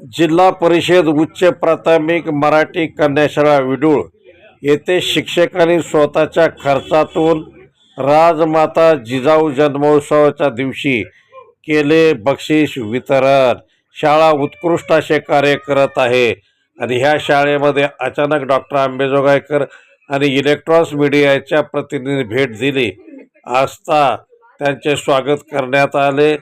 जिल्हा परिषद उच्च प्राथमिक मराठी कन्याशाळा विडूळ येथे शिक्षकांनी स्वतःच्या खर्चातून राजमाता जिजाऊ जन्मोत्सवाच्या दिवशी केले बक्षीस वितरण. शाळा उत्कृष्ट असे कार्य करत आहे आणि ह्या शाळेमध्ये अचानक डॉक्टर आंबेजोगाईकर आणि इलेक्ट्रॉनिक्स मीडियाच्या प्रतिनिधी भेट दिली. असता त्यांचे स्वागत करण्यात आले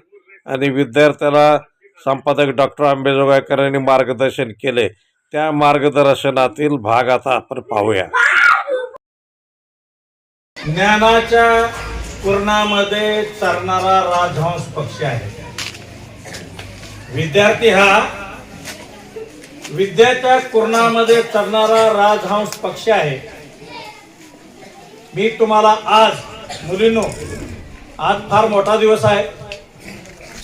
आणि विद्यार्थ्याला संपादक डॉक्टर आंबेजोगाईकर यांनी मार्गदर्शन केले. त्या मार्गदर्शनातील भाग आता आपण पाहूया. ज्ञानाच्या पूर्णामध्ये चरणारा राजहंस पक्षी आहे. विद्यार्थी हा विद्याच्या कुर्णामध्ये चरणारा राजहंस पक्षी आहे. मी तुम्हाला आज मुलींनो आज फार मोठा दिवस आहे.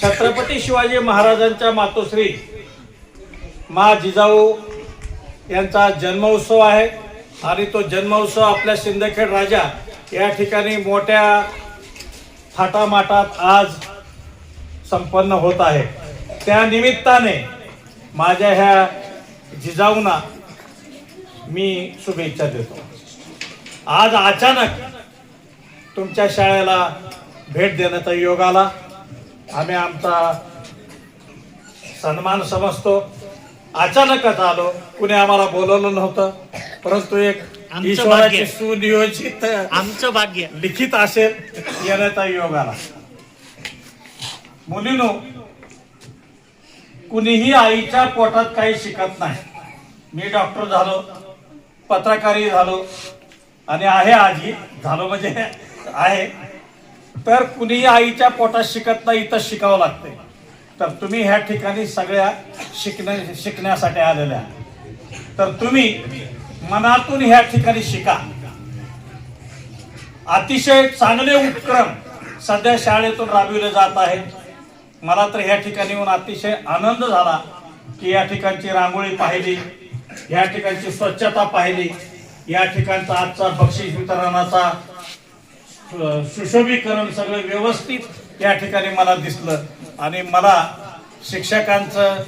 छत्रपती शिवाजी महाराजांच्या मातोश्री मा जिजाऊ यांचा जन्मोत्सव आहे आणि तो जन्मोत्सव आपल्या शिंदखेड राजा या ठिकाणी मोठ्या थाटामाटात आज संपन्न होत आहे. त्या निमित्ताने माझ्या ह्या जिजाऊंना मी शुभेच्छा देतो. आज अचानक तुमच्या शाळेला भेट देण्याचा योग आला. आम्ही आमचा सन्मान समजतो. अचानकच आलो. कुणी आम्हाला बोलवलं नव्हतं. परंतु एक आमचं ईश्वराची. सुनियोजित आमचं भाग्य. लिखित असेल येण्याचा योग आला मुलीनो कुणीही आईच्या पोटात काही शिकत नाही. मी डॉक्टर झालो पत्रकारी झालो आणि आहे आजी. झालो म्हणजे आहे. तर कुणीही आईच्या पोटात शिकत नाही इथं शिकावं लागते तर तुम्ही ह्या ठिकाणी सगळ्या शिकण्या शिकण्यासाठी आलेल्या तर तुम्ही मनातून ह्या ठिकाणी शिका. अतिशय चांगले उपक्रम सध्या शाळेतून राबविले जात आहेत. मला तर ह्या ठिकाणी येऊन अतिशय आनंद झाला की या ठिकाणची रांगोळी पाहिली या ठिकाणची स्वच्छता पाहिली या ठिकाणचा आजचा बक्षीस वितरणाचा सुशोभीकरण सगळं व्यवस्थित या ठिकाणी मला दिसलं. आणि मला शिक्षकांचं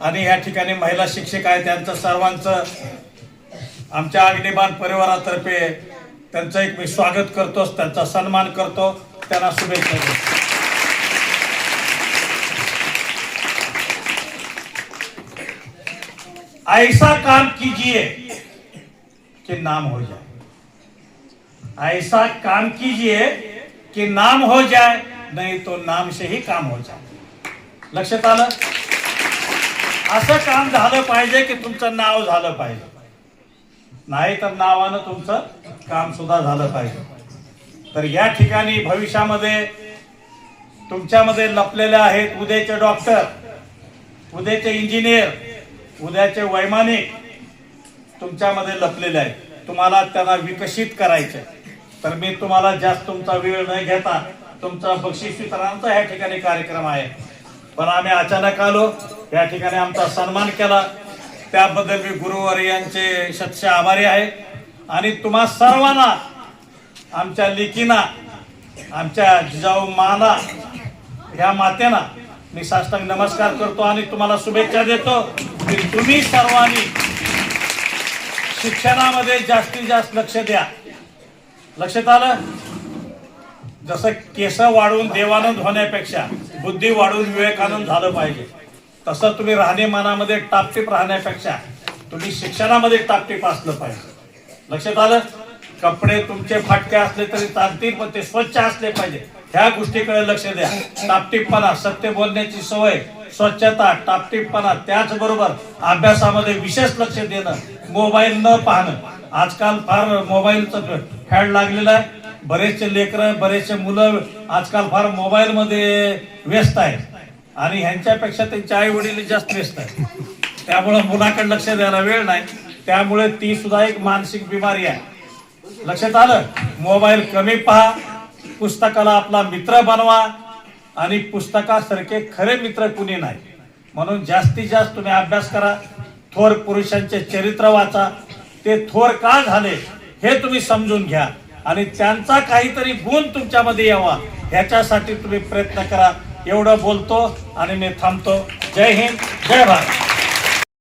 आणि या ठिकाणी महिला शिक्षक आहे त्यांचं सर्वांचं आमच्या अग्निबाण परिवारातर्फे त्यांचं एक मी स्वागत करतोच त्यांचा सन्मान करतो. त्यांना शुभेच्छा देतो. ऐसा काम कीजिए कि नाम हो जाए। ऐसा काम कीजिए कि नाम हो जाए नहीं तो नाम से ही काम हो जाए। लक्षात आलं? असं काम झालं पाहिजे की तुमचं नाव झालं पाहिजे. नाही तर नावानं तुमचं काम सुद्धा झालं पाहिजे. तर या ठिकाणी भविष्यामध्ये तुमच्यामध्ये लपलेले आहेत उद्याचे डॉक्टर उद्याचे इंजिनियर उद्याचे वैमानिक तुमच्यामध्ये लपलेले आहेत. तुम्हाला त्यांना विकसित करायचे तर मी तुम्हाला जास्त तुमचा वेळ न घेता तुमचा बक्षीस वितरणाचा या ठिकाणी कार्यक्रम आहे. पण आम्ही अचानक आलो या ठिकाणी आमचा सन्मान केला. त्याबद्दल मी गुरुवार यांचे शतशे आभारी आहे. आणि तुम्हा सर्वांना आमच्या लेकीना आमच्या जिजाऊ माना ह्या मातेना मी साष्टांग नमस्कार करतो आणि तुम्हाला शुभेच्छा देतो की तुम्ही सर्वांनी शिक्षणामध्ये जास्तीत जास्त लक्ष द्या. लक्षात आलं? जसं केस वाढवून देवानंद होण्यापेक्षा बुद्धी वाढवून विवेकानंद झालं पाहिजे. तसं तुम्ही राहणीमानामध्ये टापटीप राहण्यापेक्षा तुम्ही शिक्षणामध्ये टापटीप असलं पाहिजे. लक्षात आलं? कपडे तुमचे फाटके असले तरी चालतील पण ते स्वच्छ असले पाहिजे. ह्या गोष्टीकडे लक्ष द्या. टापटीपणा सत्य बोलण्याची सवय स्वच्छता टापटीपणा त्याचबरोबर अभ्यासामध्ये विशेष लक्ष देणं मोबाईल न पाहणं आजकाल फार मोबाईलचं फॅड लागलेलं आहे. बरेचसे लेकरं बरेचसे मुलं आजकाल फार मोबाईल मध्ये व्यस्त आहेत. आणि ह्यांच्यापेक्षा त्यांचे आई वडील जास्त व्यस्त आहेत. त्यामुळं मुलाकडे लक्ष द्यायला वेळ नाही. त्यामुळे ती सुद्धा एक मानसिक बिमारी आहे. लक्षात आलं? मोबाईल कमी पहा. पुस्तकाला आपला मित्र बनवा. आणि पुस्तकासारखे खरे मित्र कुणी नाही. म्हणून जास्तीत जास्त तुम्ही अभ्यास करा. थोर पुरुषांचे चरित्र वाचा. ते थोर का झाले हे तुम्ही समजून घ्या. आणि त्यांचा काहीतरी गुण तुमच्यामध्ये यावा. ह्याच्यासाठी तुम्ही प्रयत्न करा. एवढं बोलतो आणि मी थांबतो. जय हिंद जय भारत.